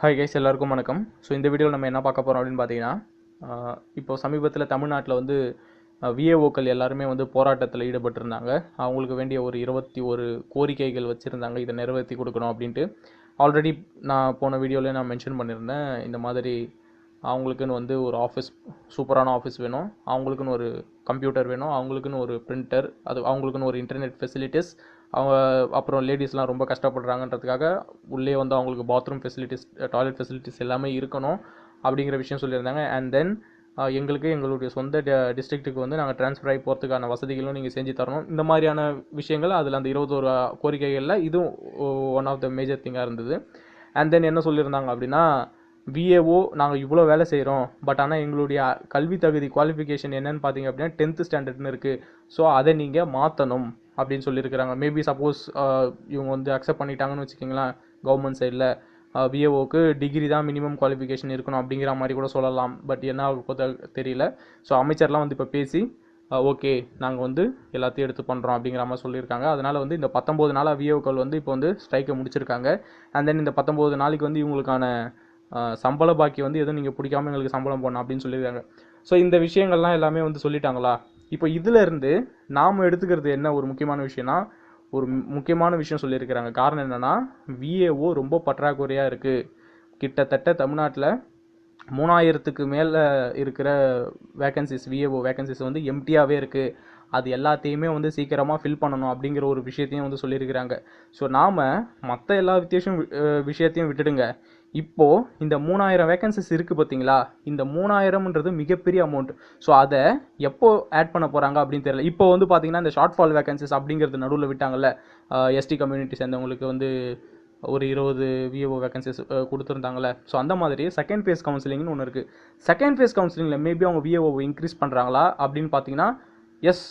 Hi guys எல்லாருக்கும் வணக்கம். So இந்த வீடியோவில் நம்ம என்ன பார்க்க போகிறோம் அப்படின்னு பார்த்தீங்கன்னா இப்போது இப்போ சமீபத்தில் தமிழ்நாட்டில் வந்து விஏஓக்கள் எல்லாருமே வந்து போராட்டத்தில் ஈடுபட்டிருந்தாங்க. அவங்களுக்கு வேண்டிய ஒரு இருபத்தி ஒரு கோரிக்கைகள் வச்சுருந்தாங்க. இதை நிறைவேற்றி கொடுக்கணும் அப்படின்ட்டு. ஆல்ரெடி நான் போன வீடியோவில் நான் மென்ஷன் பண்ணியிருந்தேன். இந்த மாதிரி அவங்களுக்குன்னு வந்து ஒரு ஆஃபீஸ் சூப்பரான ஆஃபீஸ் வேணும். அவங்களுக்குன்னு ஒரு கம்ப்யூட்டர் வேணும். அவங்களுக்குன்னு ஒரு பிரிண்டர் அது அவங்களுக்குன்னு ஒரு இன்டர்நெட் ஃபெசிலிட்டிஸ் அவங்க அப்புறம் லேடிஸ்லாம் ரொம்ப கஷ்டப்படுறாங்கன்றதுக்காக உள்ளே வந்து அவங்களுக்கு பாத்ரூம் ஃபெசிலிட்டிஸ் டாய்லெட் ஃபெசிலிட்டிஸ் எல்லாமே இருக்கணும் அப்படிங்கிற விஷயம் சொல்லியிருந்தாங்க. அண்ட் தென் எங்களுக்கு எங்களுடைய சொந்த டிஸ்ட்ரிக்ட்டுக்கு வந்து நாங்கள் ட்ரான்ஸ்ஃபர் ஆகி போகிறதுக்கான வசதிகளும் நீங்கள் செஞ்சு தரணும். இந்த மாதிரியான விஷயங்கள் அதில் அந்த இருபத்தோரு கோரிக்கைகளில் இதுவும் ஒன் ஆஃப் த மேஜர் திங்காக இருந்தது. அண்ட் தென் என்ன சொல்லியிருந்தாங்க அப்படின்னா விஏஓ நாங்கள் இவ்வளோ வேலை செய்கிறோம் பட் ஆனால் எங்களுடைய கல்வி தகுதி குவாலிஃபிகேஷன் என்னென்னு பார்த்தீங்க அப்படின்னா டென்த்து ஸ்டாண்டர்ட்னு இருக்குது ஸோ அதை நீங்கள் மாற்றணும் அப்படின்னு சொல்லியிருக்கிறாங்க. மேபி சப்போஸ் இவங்க வந்து அக்செப்ட் பண்ணிட்டாங்கன்னு வச்சுக்கிங்களேன் கவர்மெண்ட் சைடில் விஏஓக்கு டிகிரி தான் மினிமம் குவாலிஃபிகேஷன் இருக்கணும் அப்படிங்கிற மாதிரி கூட சொல்லலாம். பட் என்ன ஆக தெரியல. ஸோ அமைச்சர்லாம் வந்து இப்போ பேசி ஓகே நாங்கள் வந்து எல்லாத்தையும் எடுத்து பண்ணுறோம் அப்படிங்கிற மாதிரி சொல்லியிருக்காங்க. அதனால் வந்து இந்த பத்தொம்போது நாளாக விஏஓக்கள் வந்து இப்போ வந்து ஸ்ட்ரைக்கை முடிச்சிருக்காங்க. அண்ட் தென் இந்த பத்தொம்போது நாளைக்கு வந்து இவங்களுக்கான சம்பள பாக்கி வந்து எதுவும் நீங்கள் பிடிக்காம எங்களுக்கு சம்பளம் போடணும் அப்படின்னு சொல்லியிருக்காங்க. ஸோ இந்த விஷயங்கள்லாம் எல்லாமே வந்து சொல்லிட்டாங்களா? இப்போ இதில் இருந்து நாம் எடுத்துக்கிறது என்ன ஒரு முக்கியமான விஷயம்னா ஒரு முக்கியமான விஷயம் சொல்லியிருக்கிறாங்க. காரணம் என்னென்னா விஏஓ ரொம்ப பற்றாக்குறையாக இருக்குது கிட்டத்தட்ட தமிழ்நாட்டில் மூணாயிரத்துக்கு மேலே இருக்கிற வேகன்சிஸ் விஏஓ வேகன்சிஸ் வந்து எம்டியாகவே இருக்குது அது எல்லாத்தையுமே வந்து சீக்கிரமாக ஃபில் பண்ணணும் அப்படிங்கிற ஒரு விஷயத்தையும் வந்து சொல்லியிருக்கிறாங்க. ஸோ நாம் மற்ற எல்லா வித்தியாசம் விஷயத்தையும் விட்டுடுங்க. இப்போது இந்த மூணாயிரம் வேகன்சிஸ் இருக்குது பார்த்தீங்களா இந்த மூணாயிரம்ன்றது மிகப்பெரிய அமௌண்ட் ஸோ அதை எப்போ ஆட் பண்ண போகிறாங்க அப்படின்னு தெரியல. இப்போ வந்து பார்த்தீங்கன்னா இந்த ஷார்ட் ஃபால் வேகன்சிஸ் அப்படிங்கிறது நடுவில் விட்டாங்கல்ல. எஸ்டி கம்யூனிட்டி சேர்ந்தவங்களுக்கு வந்து ஒரு இருபது விஓ வேகன்சிஸ் கொடுத்துருந்தாங்களே ஸோ அந்த மாதிரி செகண்ட் ஃபேஸ் கவுன்சிலிங்னு ஒன்று இருக்குது செகண்ட் ஃபேஸ் கவுன்சிலிங்கில் மேபி அவங்க விஏஓ இன்க்ரீஸ் பண்ணுறாங்களா அப்படின்னு பார்த்தீங்கன்னா எஸ்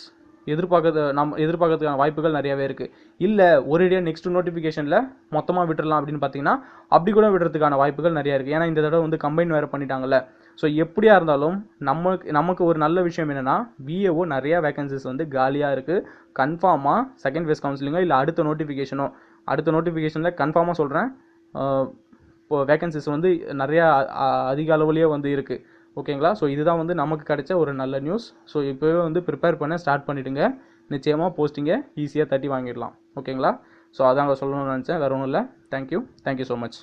எதிர்பார்க்கறது நம்ம எதிர்பார்க்கறதுக்கான வாய்ப்புகள் நிறையவே இருக்குது இல்லை ஒரேடியாக நெக்ஸ்ட் நோட்டிஃபிகேஷனில் மொத்தமாக விட்டுறலாம் அப்படின்னு பார்த்தீங்கன்னா அப்படி கூட விடுறதுக்கான வாய்ப்புகள் நிறையா இருக்குது ஏன்னா இந்த தடவை வந்து கம்பைன் வேறு பண்ணிட்டாங்கல்ல. ஸோ எப்படியா இருந்தாலும் நமக்கு நமக்கு ஒரு நல்ல விஷயம் என்னென்னா விஏஓ நிறையா வேகன்சிஸ் வந்து காலியாக இருக்குது கன்ஃபார்மாக செகண்ட் ஃபேஸ் கவுன்சிலிங்கோ இல்லை அடுத்த நோட்டிஃபிகேஷனோ அடுத்த நோட்டிஃபிகேஷனில் கன்ஃபார்மாக சொல்கிறேன் இப்போ வேகன்சிஸ் வந்து நிறையா அதிக அளவுலேயே வந்து இருக்குது ஓகேங்களா? ஸோ இதுதான் வந்து நமக்கு கிடைச்ச ஒரு நல்ல நியூஸ் ஸோ இப்போவே வந்து ப்ரிப்பேர் பண்ண ஸ்டார்ட் பண்ணிவிடுங்க நிச்சயமாக போஸ்டிங்கை ஈஸியாக தட்டி வாங்கிடலாம். ஓகேங்களா? ஸோ அதாங்க சொல்லணும்னு நினச்சேன். வேறு ஒன்றும் இல்லை. Thank you thank you so much